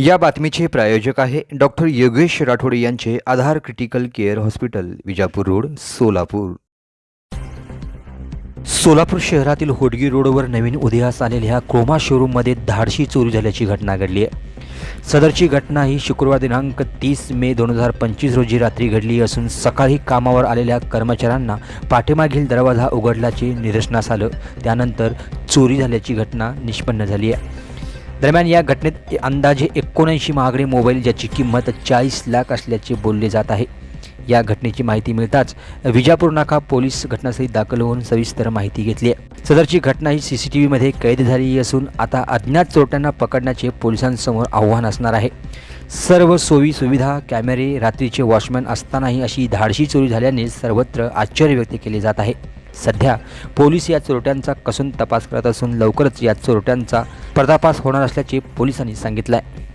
या बातमीचे प्रायोजक आहे डॉक्टर योगेश राठोड यांचे Aadhaar critical care hospital Vijapur road Solapur. Solapur शहरातील होडगी रोडवर नवीन उदयास आलेल्या क्रोमा शोरूममध्ये धाडशी चोरी झाल्याची घटना घडली आहे. सदरची घटना ही शुक्रवार दिनांक तीस मे दोन हजार पंचवीस रोजी रात्री घडली असून सकाळी कामावर आलेल्या कर्मचाऱ्यांना पाठीमागील दरवाजा उघडल्याचे निदर्शनास आलं. त्यानंतर चोरी झाल्याची घटना निष्पन्न झाली आहे. दरम्यान या घटनेत अंदाजे एकोणऐंशी महागडे मोबाईल ज्याची किंमत चाळीस लाख असल्याचे बोलले जात आहे. या घटनेची माहिती मिळताच विजापूर नाका पोलीस घटनास्थळी दाखल होऊन सविस्तर माहिती घेतली आहे. सदरची घटना ही सी सी टी व्हीमध्ये कैद झाली असून आता अज्ञात चोरट्यांना पकडण्याचे पोलिसांसमोर आव्हान असणार आहे. सर्व सोयी सुविधा कॅमेरे रात्रीचे वॉचमॅन असतानाही अशी धाडशी चोरी झाल्याने सर्वत्र आश्चर्य व्यक्त केले जात आहे. सध्या पोलीस या चोरट्यांचा कसून तपास करत असून लवकरच या चोरट्यांचा पर्दाफाश होणार असल्याचे पोलिसांनी सांगितलं आहे